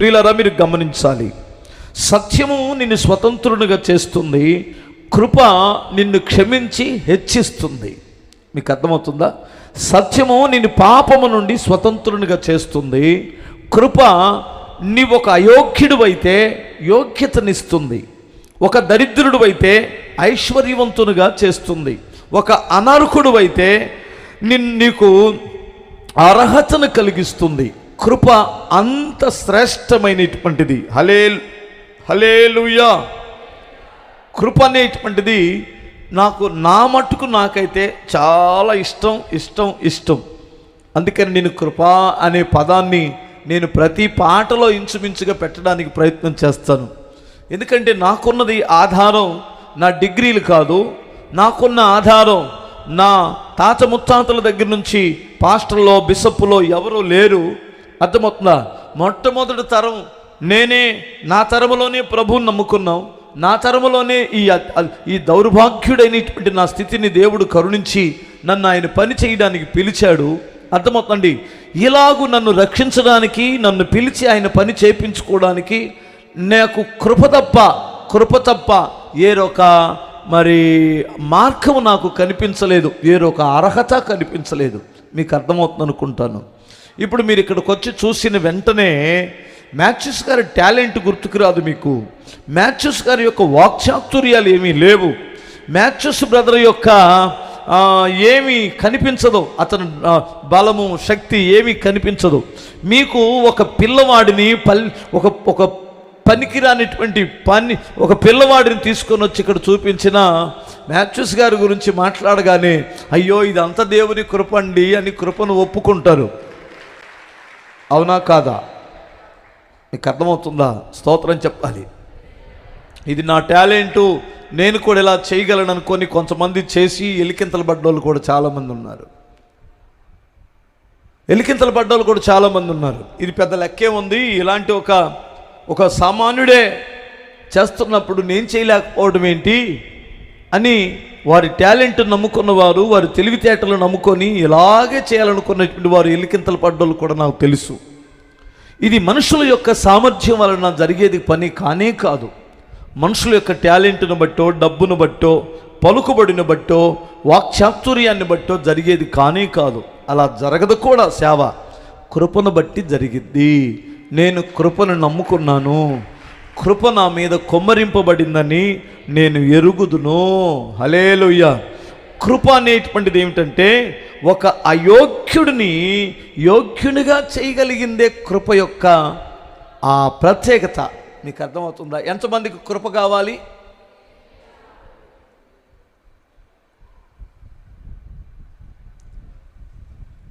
ప్రియులరా మీరు గమనించాలి. సత్యము నిన్ను స్వతంత్రునిగా చేస్తుంది. కృప నిన్ను క్షమించి హెచ్చిస్తుంది. మీకు అర్థమవుతుందా? సత్యము నిన్ను పాపము నుండి స్వతంత్రునిగా చేస్తుంది. కృప నీవు ఒక అయోగ్యుడు అయితే యోగ్యతనిస్తుంది. ఒక దరిద్రుడు అయితే ఐశ్వర్యవంతునిగా చేస్తుంది. ఒక అనర్హుడు అయితే నిన్ను నీకు అర్హతను కలిగిస్తుంది. కృప అంత శ్రేష్టమైనటువంటిది. Hallel hallelujah. కృప అనేటువంటిది నాకు నా మట్టుకు నాకైతే చాలా ఇష్టం ఇష్టం ఇష్టం. అందుకని నేను కృప అనే పదాన్ని నేను ప్రతి పాటలో ఇంచుమించుగా పెట్టడానికి ప్రయత్నం చేస్తాను. ఎందుకంటే నాకున్నది ఆధారం నా డిగ్రీలు కాదు. నాకున్న ఆధారం నా తాత ముత్తాతల దగ్గర నుంచి పాస్టర్లో బిషప్లో ఎవరు లేరు. అర్థమవుతుందా? మొట్టమొదటి తరం నేనే నా తరములోనే ప్రభువుని నమ్ముకున్నాం. నా తరములోనే ఈ ఈ దౌర్భాగ్యుడైనటువంటి నా స్థితిని దేవుడు కరుణించి నన్ను ఆయన పని చేయడానికి పిలిచాడు. అర్థమవుతండి ఇలాగూ నన్ను రక్షించడానికి నన్ను పిలిచి ఆయన పని చేయించుకోవడానికి నాకు కృప తప్ప కృప తప్ప ఏరొక మరి మార్గము నాకు కనిపించలేదు. వేరొక అర్హత కనిపించలేదు. మీకు అర్థమవుతుంది అనుకుంటాను ఇప్పుడు మీరు ఇక్కడికి వచ్చి చూసిన వెంటనే మ్యాచెస్ గారి టాలెంట్ గుర్తుకు రాదు మీకు. మ్యాథ్యూస్ గారి యొక్క వాక్చాతుర్యాలు ఏమీ లేవు. మ్యాథ్యూస్ బ్రదర్ యొక్క ఏమీ కనిపించదు. అతను బలము శక్తి ఏమీ కనిపించదు. మీకు ఒక పిల్లవాడిని పల్ ఒక ఒక పనికిరానిటువంటి పని ఒక పిల్లవాడిని తీసుకొని వచ్చి ఇక్కడ చూపించిన మ్యాథ్యూస్ గారి గురించి మాట్లాడగానే అయ్యో ఇదంతా దేవుని కృప అండి అని కృపను ఒప్పుకుంటారు. అవునా కాదా? మీకు అర్థమవుతుందా? స్తోత్రం చెప్పాలి. ఇది నా టాలెంటు. నేను కూడా ఇలా చేయగలను అనుకొని కొంతమంది చేసి ఎలికింతలు పడ్డోళ్ళు కూడా చాలామంది ఉన్నారు. ఎలికింతలు పడ్డోళ్ళు కూడా చాలామంది ఉన్నారు. ఇది పెద్ద లెక్కే ఉంది. ఇలాంటి ఒక ఒక సామాన్యుడే చేస్తున్నప్పుడు నేను చేయలేకపోవడం ఏంటి? అని వారి టాలెంట్ నమ్ముకున్న వారు వారి తెలివితేటలు నమ్ముకొని ఇలాగే చేయాలనుకున్నటువంటి వారు ఎలికింతలు పడ్డోళ్ళు కూడా నాకు తెలుసు. ఇది మనుషుల యొక్క సామర్థ్యం వలన జరిగేది పని కానే కాదు. మనుషుల యొక్క టాలెంట్ను బట్టో డబ్బును బట్టో పలుకుబడిని బట్టో వాక్చాతుర్యాన్ని బట్టో జరిగేది కానే కాదు. అలా జరగదు కూడా సేవ. కృపను బట్టి జరిగిద్ది. నేను కృపను నమ్ముకున్నాను. కృప నా మీద కొమ్మరింపబడిందని నేను ఎరుగుదును. హలేలుయ్య కృప అనేటువంటిది ఏమిటంటే ఒక అయోగ్యుడిని యోగ్యునిగా చేయగలిగిందే కృప యొక్క ఆ ప్రత్యేకత. మీకు అర్థమవుతుందా? ఎంతమందికి కృప కావాలి?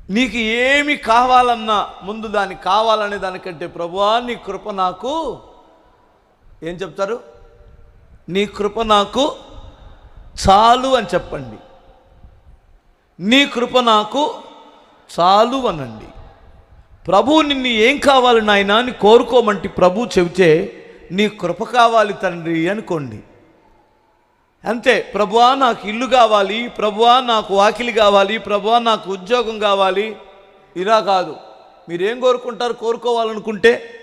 నీకు ఏమి కావాలన్నా ముందు దానికి కావాలనే దానికంటే ప్రభువా నీ కృప నాకు ఏం చెప్తారు? నీ కృప నాకు చాలు అని చెప్పండి. నీ కృప నాకు చాలు అనండి. ప్రభు నిన్ను ఏం కావాలి నాయనా అని కోరుకోమంటే ప్రభు చెబితే నీ కృప కావాలి తండ్రి అనుకోండి. అంతే ప్రభువా నాకు ఇల్లు కావాలి ప్రభువా నాకు వాకిలి కావాలి ప్రభువా నాకు ఉద్యోగం కావాలి. ఇలా కాదు. మీరేం కోరుకుంటారు? కోరుకోవాలనుకుంటే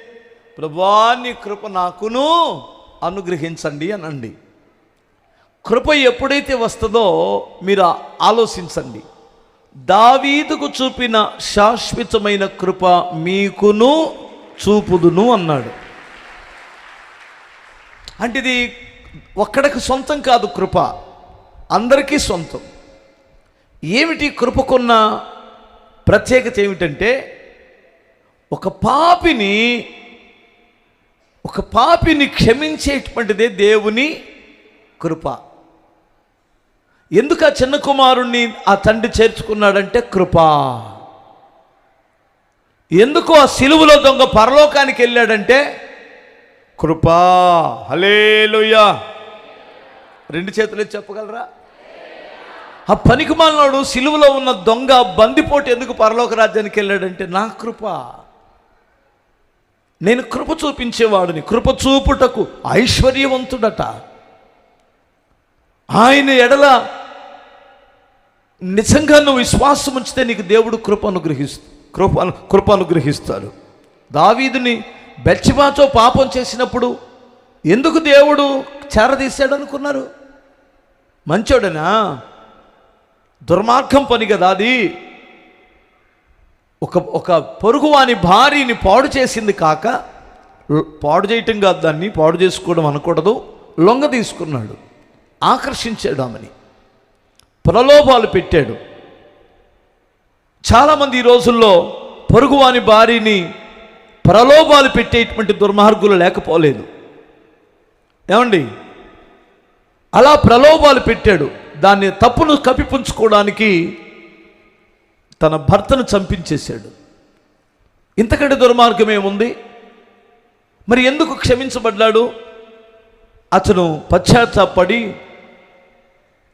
ప్రభువా నీ కృప నాకును అనుగ్రహించండి అనండి. కృప ఎప్పుడైతే వస్తుందో మీరు ఆలోచించండి. దావీదుకు చూపిన శాశ్వతమైన కృప మీకును చూపుదును అన్నాడు. అంటే ఇది ఒక్కడికి సొంతం కాదు కృప అందరికీ సొంతం. ఏమిటి కృపకున్న ప్రత్యేకత ఏమిటంటే ఒక పాపిని ఒక పాపిని క్షమించేటువంటిదే దేవుని కృప. ఎందుకు ఆ చిన్న కుమారుణ్ణి ఆ తండ్రి చేర్చుకున్నాడంటే కృప. ఎందుకు ఆ సిలువలో దొంగ పరలోకానికి వెళ్ళాడంటే కృపా. హలేలుయా రెండు చేతులు చెప్పగలరా? ఆ పనికిమాలినోడు సిలువలో ఉన్న దొంగ బందిపోటు ఎందుకు పరలోక రాజ్యానికి వెళ్ళాడంటే నా కృప. నేను కృప చూపించేవాడిని. కృప చూపుటకు ఐశ్వర్యవంతుడట. ఆయన ఎడల నిజంగా నువ్వు విశ్వాసం ఉంచితే నీకు దేవుడు కృప అనుగ్రహిస్తూ కృప కృప అనుగ్రహిస్తాడు. దావీదుని బెచ్చిబాతో పాపం చేసినప్పుడు ఎందుకు దేవుడు చేరదీశాడు అనుకున్నారు? మంచోడనా? దుర్మార్గం పని కదా అది. ఒక ఒక పొరుగువాని భార్యని పాడు చేసింది కాక పాడు చేయటం కాదు దాన్ని పాడు చేసుకోవడం అనకూడదు లొంగ తీసుకున్నాడు ఆకర్షించాడు ఆమెని ప్రలోభాలు పెట్టాడు. చాలామంది ఈ రోజుల్లో పొరుగువాని భార్యని ప్రలోభాలు పెట్టేటువంటి దుర్మార్గులు లేకపోలేదు. ఏమండి? అలా ప్రలోభాలు పెట్టాడు. దాన్ని తప్పును కప్పిపుంచుకోవడానికి తన భర్తను చంపించేశాడు. ఇంతకంటే దుర్మార్గం ఏముంది మరి ఎందుకు క్షమించబడ్డాడు? అతను పశ్చాత్తాపడి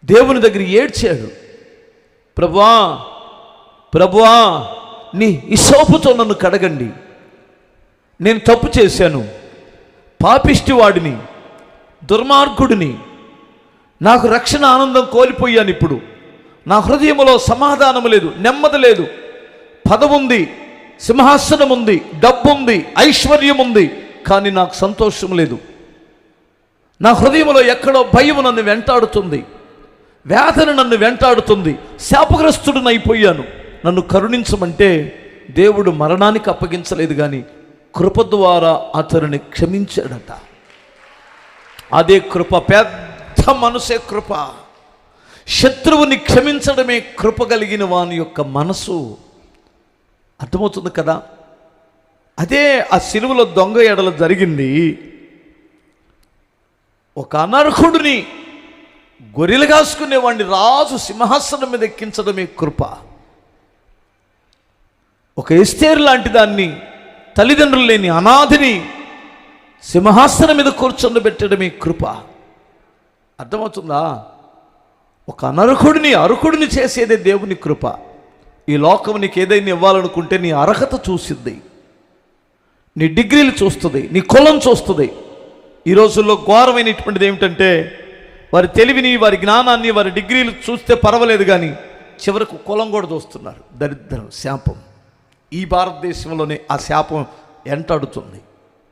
దేవుని దగ్గర ఏడ్చాడు. ప్రభువా ప్రభువా నీ ఇసోపుతో నన్ను కడగండి. నేను తప్పు చేశాను. పాపిష్టి వాడిని దుర్మార్గుడిని నాకు రక్షణ ఆనందం కోల్పోయాను ఇప్పుడు. నా హృదయంలో సమాధానం లేదు నెమ్మది లేదు. పదవుంది సింహాసనం ఉంది డబ్బు ఉంది ఐశ్వర్యం ఉంది కానీ నాకు సంతోషం లేదు. నా హృదయంలో ఎక్కడో భయం నన్ను వెంటాడుతుంది. వేదన నన్ను వెంటాడుతుంది. శాపగ్రస్తుడు అయిపోయాను నన్ను కరుణించమంటే దేవుడు మరణానికి అప్పగించలేదు కానీ కృప ద్వారా అతనిని క్షమించాడట. అదే కృప పెద్ద మనసే కృప. శత్రువుని క్షమించడమే కృప కలిగిన వాని యొక్క మనసు. అర్థమవుతుంది కదా? అదే ఆ సిలువలో దొంగ ఎడల జరిగింది. ఒక అనర్హుడిని గొర్రెలు కాసుకునేవాడిని రాజు సింహాసనం మీద ఎక్కించడమే కృప. ఒక ఎస్తేరు లాంటి దాన్ని తల్లిదండ్రులు లేని అనాథిని సింహాసనం మీద కూర్చొని కృప. అర్థమవుతుందా? ఒక అనర్హుడిని అర్హుడిని చేసేదే దేవుని కృప. ఈ లోకం నీకు ఏదైనా ఇవ్వాలనుకుంటే నీ అర్హత చూసిద్ది. నీ డిగ్రీలు చూస్తుంది నీ కులం చూస్తుంది. ఈ రోజుల్లో ఘోరమైనటువంటిది ఏమిటంటే వారి తెలివిని వారి జ్ఞానాన్ని వారి డిగ్రీలు చూస్తే పర్వాలేదు కానీ చివరకు కులం కూడా చూస్తున్నారు. దరిద్రం శాపం. ఈ భారతదేశంలోనే ఆ శాపం ఎంటాడుతుంది